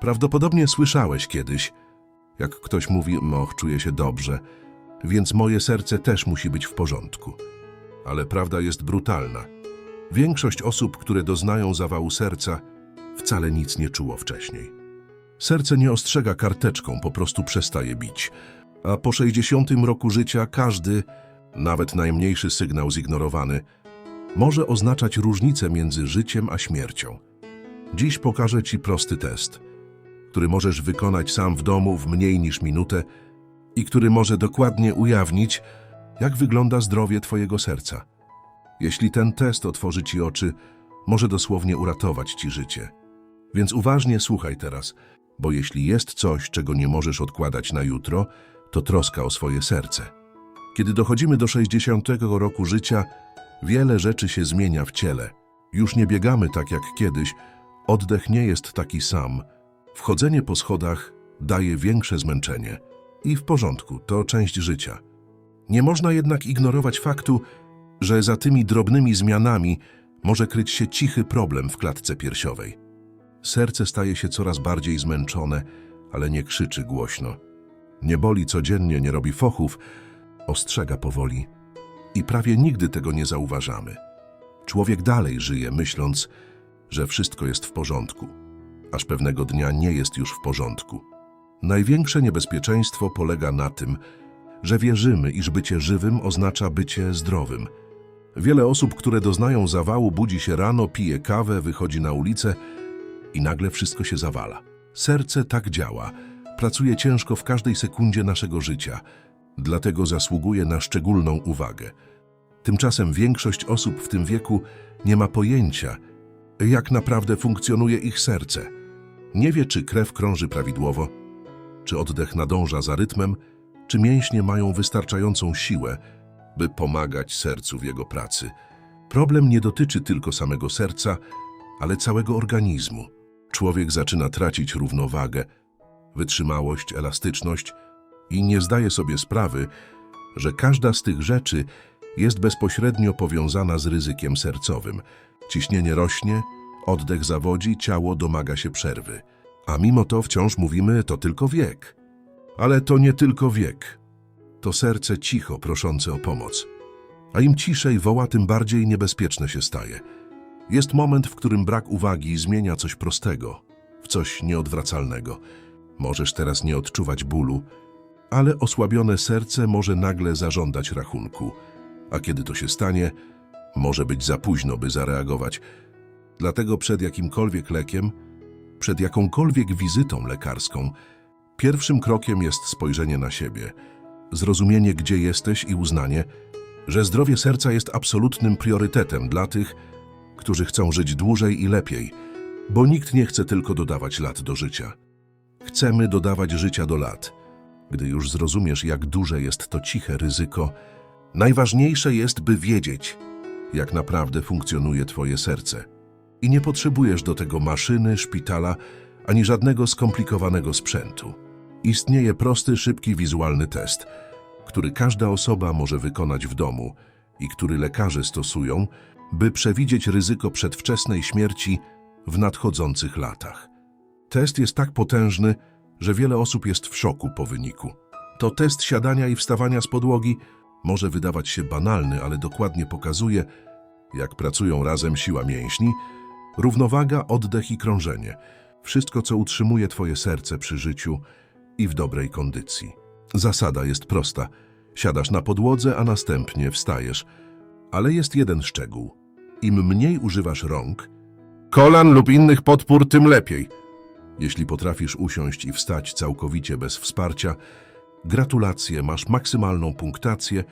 Prawdopodobnie słyszałeś kiedyś, jak ktoś mówi, moch, czuję się dobrze, więc moje serce też musi być w porządku. Ale prawda jest brutalna. Większość osób, które doznają zawału serca, wcale nic nie czuło wcześniej. Serce nie ostrzega karteczką, po prostu przestaje bić. A po 60 roku życia każdy, nawet najmniejszy sygnał zignorowany, może oznaczać różnicę między życiem a śmiercią. Dziś pokażę Ci prosty test, który możesz wykonać sam w domu w mniej niż minutę i który może dokładnie ujawnić, jak wygląda zdrowie Twojego serca. Jeśli ten test otworzy Ci oczy, może dosłownie uratować Ci życie. Więc uważnie słuchaj teraz, bo jeśli jest coś, czego nie możesz odkładać na jutro, to troska o swoje serce. Kiedy dochodzimy do 60 roku życia, wiele rzeczy się zmienia w ciele. Już nie biegamy tak jak kiedyś, oddech nie jest taki sam. Wchodzenie po schodach daje większe zmęczenie. I w porządku, to część życia. Nie można jednak ignorować faktu, że za tymi drobnymi zmianami może kryć się cichy problem w klatce piersiowej. Serce staje się coraz bardziej zmęczone, ale nie krzyczy głośno. Nie boli codziennie, nie robi fochów, ostrzega powoli. I prawie nigdy tego nie zauważamy. Człowiek dalej żyje, myśląc, że wszystko jest w porządku, aż pewnego dnia nie jest już w porządku. Największe niebezpieczeństwo polega na tym, że wierzymy, iż bycie żywym oznacza bycie zdrowym. Wiele osób, które doznają zawału, budzi się rano, pije kawę, wychodzi na ulicę i nagle wszystko się zawala. Serce tak działa, pracuje ciężko w każdej sekundzie naszego życia, dlatego zasługuje na szczególną uwagę. Tymczasem większość osób w tym wieku nie ma pojęcia, jak naprawdę funkcjonuje ich serce. Nie wie, czy krew krąży prawidłowo, czy oddech nadąża za rytmem, czy mięśnie mają wystarczającą siłę, by pomagać sercu w jego pracy. Problem nie dotyczy tylko samego serca, ale całego organizmu. Człowiek zaczyna tracić równowagę, wytrzymałość, elastyczność i nie zdaje sobie sprawy, że każda z tych rzeczy jest bezpośrednio powiązana z ryzykiem sercowym. Ciśnienie rośnie, oddech zawodzi, ciało domaga się przerwy. A mimo to wciąż mówimy, to tylko wiek. Ale to nie tylko wiek. To serce cicho proszące o pomoc. A im ciszej woła, tym bardziej niebezpieczne się staje. Jest moment, w którym brak uwagi zmienia coś prostego w coś nieodwracalnego. Możesz teraz nie odczuwać bólu, ale osłabione serce może nagle zażądać rachunku. A kiedy to się stanie, może być za późno, by zareagować. Dlatego przed jakimkolwiek lekiem, przed jakąkolwiek wizytą lekarską, pierwszym krokiem jest spojrzenie na siebie, zrozumienie, gdzie jesteś i uznanie, że zdrowie serca jest absolutnym priorytetem dla tych, którzy chcą żyć dłużej i lepiej, bo nikt nie chce tylko dodawać lat do życia. Chcemy dodawać życia do lat. Gdy już zrozumiesz, jak duże jest to ciche ryzyko, najważniejsze jest, by wiedzieć, jak naprawdę funkcjonuje Twoje serce. I nie potrzebujesz do tego maszyny, szpitala, ani żadnego skomplikowanego sprzętu. Istnieje prosty, szybki, wizualny test, który każda osoba może wykonać w domu i który lekarze stosują, by przewidzieć ryzyko przedwczesnej śmierci w nadchodzących latach. Test jest tak potężny, że wiele osób jest w szoku po wyniku. To test siadania i wstawania z podłogi może wydawać się banalny, ale dokładnie pokazuje, jak pracują razem siła mięśni, równowaga, oddech i krążenie. Wszystko, co utrzymuje Twoje serce przy życiu i w dobrej kondycji. Zasada jest prosta. Siadasz na podłodze, a następnie wstajesz. Ale jest jeden szczegół. Im mniej używasz rąk, kolan lub innych podpór, tym lepiej. Jeśli potrafisz usiąść i wstać całkowicie bez wsparcia, gratulacje, masz maksymalną punktację,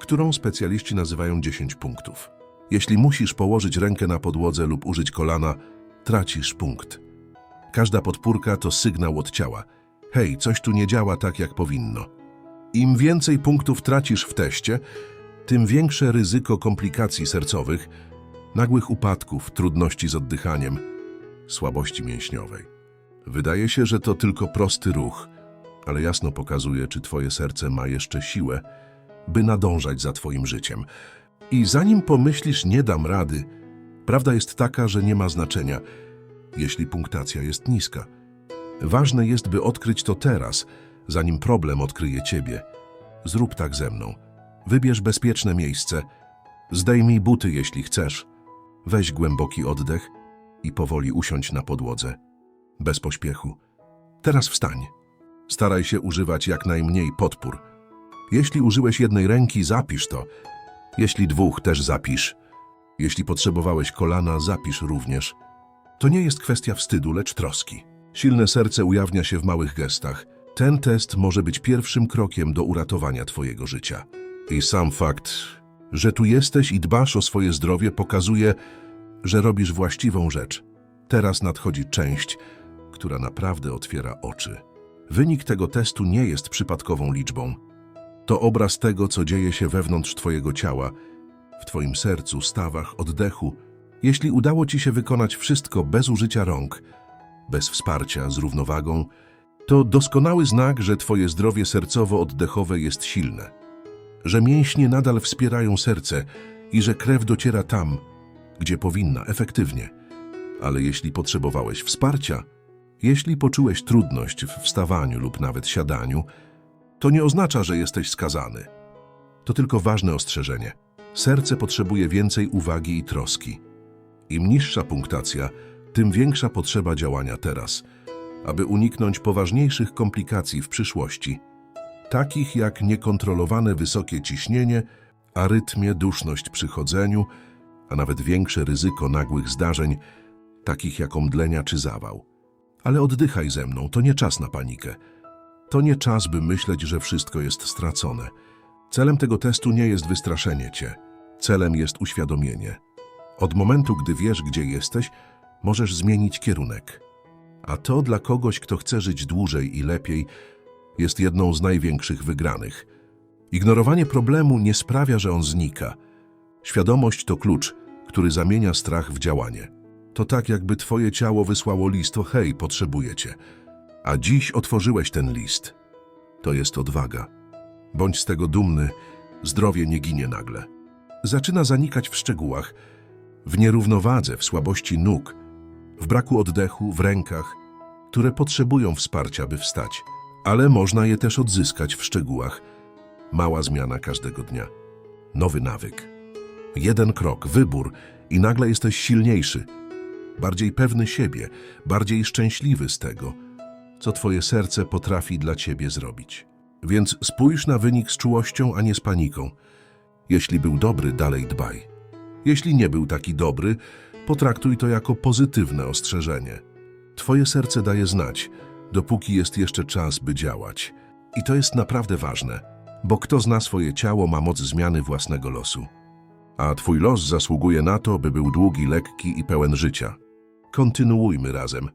którą specjaliści nazywają 10 punktów. Jeśli musisz położyć rękę na podłodze lub użyć kolana, tracisz punkt. Każda podpórka to sygnał od ciała. Hej, coś tu nie działa tak, jak powinno. Im więcej punktów tracisz w teście, tym większe ryzyko komplikacji sercowych, nagłych upadków, trudności z oddychaniem, słabości mięśniowej. Wydaje się, że to tylko prosty ruch, ale jasno pokazuje, czy twoje serce ma jeszcze siłę, by nadążać za twoim życiem. I zanim pomyślisz, nie dam rady, prawda jest taka, że nie ma znaczenia, jeśli punktacja jest niska. Ważne jest, by odkryć to teraz, zanim problem odkryje ciebie. Zrób tak ze mną. Wybierz bezpieczne miejsce. Zdejmij buty, jeśli chcesz. Weź głęboki oddech i powoli usiądź na podłodze. Bez pośpiechu. Teraz wstań. Staraj się używać jak najmniej podpór. Jeśli użyłeś jednej ręki, zapisz to. Jeśli dwóch, też zapisz. Jeśli potrzebowałeś kolana, zapisz również. To nie jest kwestia wstydu, lecz troski. Silne serce ujawnia się w małych gestach. Ten test może być pierwszym krokiem do uratowania Twojego życia. I sam fakt, że tu jesteś i dbasz o swoje zdrowie, pokazuje, że robisz właściwą rzecz. Teraz nadchodzi część, która naprawdę otwiera oczy. Wynik tego testu nie jest przypadkową liczbą. To obraz tego, co dzieje się wewnątrz Twojego ciała, w Twoim sercu, stawach, oddechu. Jeśli udało Ci się wykonać wszystko bez użycia rąk, bez wsparcia, z równowagą, to doskonały znak, że Twoje zdrowie sercowo-oddechowe jest silne, że mięśnie nadal wspierają serce i że krew dociera tam, gdzie powinna, efektywnie. Ale jeśli potrzebowałeś wsparcia, jeśli poczułeś trudność w wstawaniu lub nawet siadaniu, to nie oznacza, że jesteś skazany. To tylko ważne ostrzeżenie. Serce potrzebuje więcej uwagi i troski. Im niższa punktacja, tym większa potrzeba działania teraz, aby uniknąć poważniejszych komplikacji w przyszłości, takich jak niekontrolowane wysokie ciśnienie, arytmie, duszność przy chodzeniu, a nawet większe ryzyko nagłych zdarzeń, takich jak omdlenia czy zawał. Ale oddychaj ze mną, to nie czas na panikę. To nie czas, by myśleć, że wszystko jest stracone. Celem tego testu nie jest wystraszenie cię. Celem jest uświadomienie. Od momentu, gdy wiesz, gdzie jesteś, możesz zmienić kierunek. A to dla kogoś, kto chce żyć dłużej i lepiej, jest jedną z największych wygranych. Ignorowanie problemu nie sprawia, że on znika. Świadomość to klucz, który zamienia strach w działanie. To tak, jakby twoje ciało wysłało list, hej, potrzebujecie. A dziś otworzyłeś ten list. To jest odwaga. Bądź z tego dumny, zdrowie nie ginie nagle. Zaczyna zanikać w szczegółach, w nierównowadze, w słabości nóg, w braku oddechu, w rękach, które potrzebują wsparcia, by wstać. Ale można je też odzyskać w szczegółach. Mała zmiana każdego dnia. Nowy nawyk. Jeden krok, wybór i nagle jesteś silniejszy, bardziej pewny siebie, bardziej szczęśliwy z tego, co twoje serce potrafi dla ciebie zrobić. Więc spójrz na wynik z czułością, a nie z paniką. Jeśli był dobry, dalej dbaj. Jeśli nie był taki dobry, potraktuj to jako pozytywne ostrzeżenie. Twoje serce daje znać, dopóki jest jeszcze czas, by działać. I to jest naprawdę ważne, bo kto zna swoje ciało, ma moc zmiany własnego losu. A twój los zasługuje na to, by był długi, lekki i pełen życia. Kontynuujmy razem,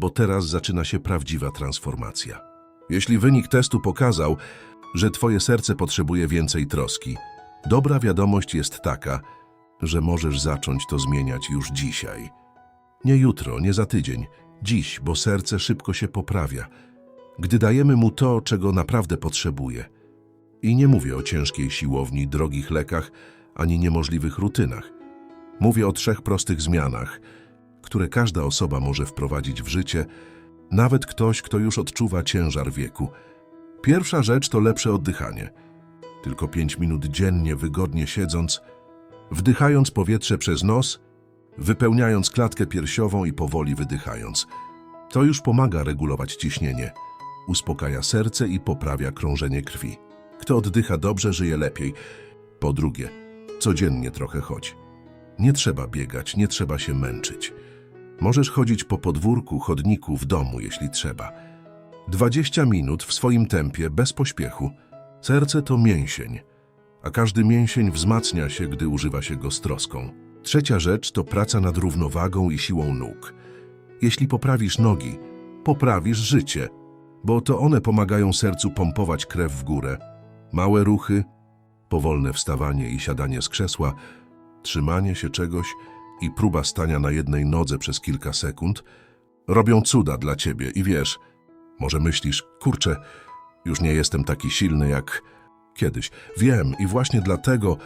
bo teraz zaczyna się prawdziwa transformacja. Jeśli wynik testu pokazał, że twoje serce potrzebuje więcej troski, dobra wiadomość jest taka, że możesz zacząć to zmieniać już dzisiaj. Nie jutro, nie za tydzień, dziś, bo serce szybko się poprawia, gdy dajemy mu to, czego naprawdę potrzebuje. I nie mówię o ciężkiej siłowni, drogich lekach, ani niemożliwych rutynach. Mówię o trzech prostych zmianach, które każda osoba może wprowadzić w życie, nawet ktoś, kto już odczuwa ciężar wieku. Pierwsza rzecz to lepsze oddychanie. Tylko pięć minut dziennie, wygodnie siedząc, wdychając powietrze przez nos, wypełniając klatkę piersiową i powoli wydychając. To już pomaga regulować ciśnienie, uspokaja serce i poprawia krążenie krwi. Kto oddycha dobrze, żyje lepiej. Po drugie, codziennie trochę chodź. Nie trzeba biegać, nie trzeba się męczyć. Możesz chodzić po podwórku, chodniku, w domu, jeśli trzeba. 20 minut w swoim tempie, bez pośpiechu. Serce to mięsień, a każdy mięsień wzmacnia się, gdy używa się go z troską. Trzecia rzecz to praca nad równowagą i siłą nóg. Jeśli poprawisz nogi, poprawisz życie, bo to one pomagają sercu pompować krew w górę. Małe ruchy, powolne wstawanie i siadanie z krzesła, trzymanie się czegoś i próba stania na jednej nodze przez kilka sekund robią cuda dla ciebie i wiesz, może myślisz, kurczę, już nie jestem taki silny jak kiedyś. Wiem i właśnie dlatego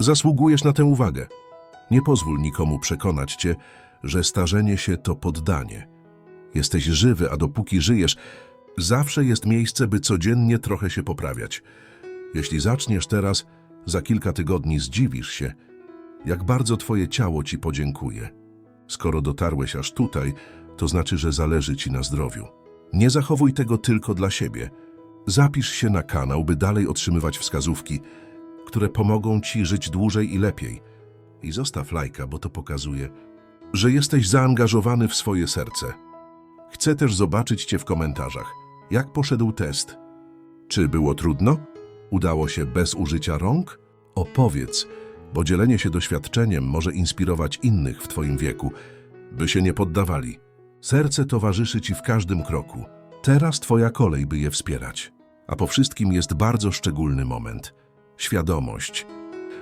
zasługujesz na tę uwagę. Nie pozwól nikomu przekonać cię, że starzenie się to poddanie. Jesteś żywy, a dopóki żyjesz, zawsze jest miejsce, by codziennie trochę się poprawiać. Jeśli zaczniesz teraz, za kilka tygodni zdziwisz się, jak bardzo twoje ciało ci podziękuje. Skoro dotarłeś aż tutaj, to znaczy, że zależy ci na zdrowiu. Nie zachowuj tego tylko dla siebie. Zapisz się na kanał, by dalej otrzymywać wskazówki, które pomogą ci żyć dłużej i lepiej. I zostaw lajka, bo to pokazuje, że jesteś zaangażowany w swoje serce. Chcę też zobaczyć cię w komentarzach. Jak poszedł test? Czy było trudno? Udało się bez użycia rąk? Opowiedz, bo dzielenie się doświadczeniem może inspirować innych w twoim wieku, by się nie poddawali. Serce towarzyszy ci w każdym kroku. Teraz twoja kolej, by je wspierać. A po wszystkim jest bardzo szczególny moment. Świadomość,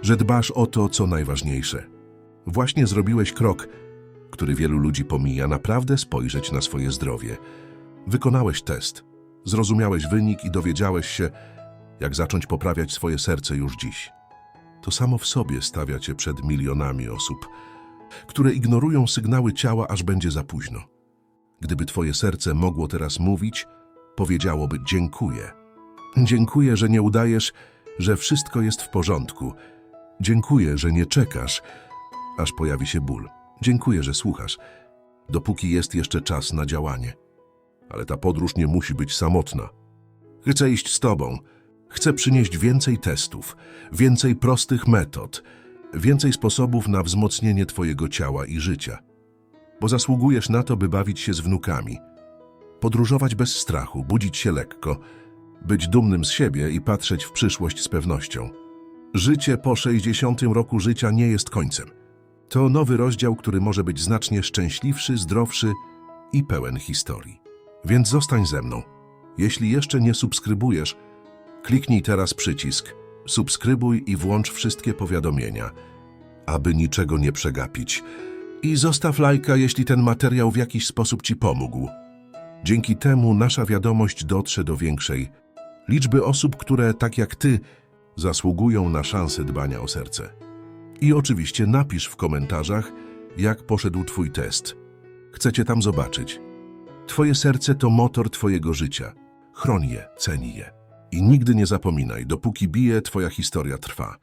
że dbasz o to, co najważniejsze. Właśnie zrobiłeś krok, który wielu ludzi pomija, naprawdę spojrzeć na swoje zdrowie. Wykonałeś test, zrozumiałeś wynik i dowiedziałeś się, jak zacząć poprawiać swoje serce już dziś. To samo w sobie stawia cię przed milionami osób, które ignorują sygnały ciała, aż będzie za późno. Gdyby twoje serce mogło teraz mówić, powiedziałoby dziękuję. Dziękuję, że nie udajesz, że wszystko jest w porządku. Dziękuję, że nie czekasz, aż pojawi się ból. Dziękuję, że słuchasz, dopóki jest jeszcze czas na działanie. Ale ta podróż nie musi być samotna. Chcę iść z tobą. Chcę przynieść więcej testów, więcej prostych metod, więcej sposobów na wzmocnienie twojego ciała i życia. Bo zasługujesz na to, by bawić się z wnukami, podróżować bez strachu, budzić się lekko, być dumnym z siebie i patrzeć w przyszłość z pewnością. Życie po 60 roku życia nie jest końcem. To nowy rozdział, który może być znacznie szczęśliwszy, zdrowszy i pełen historii. Więc zostań ze mną. Jeśli jeszcze nie subskrybujesz, kliknij teraz przycisk subskrybuj i włącz wszystkie powiadomienia, aby niczego nie przegapić. I zostaw lajka, jeśli ten materiał w jakiś sposób Ci pomógł. Dzięki temu nasza wiadomość dotrze do większej liczby osób, które, tak jak Ty, zasługują na szansę dbania o serce. I oczywiście napisz w komentarzach, jak poszedł Twój test. Chcecie tam zobaczyć. Twoje serce to motor Twojego życia. Chroń je, ceni je. I nigdy nie zapominaj, dopóki bije, Twoja historia trwa.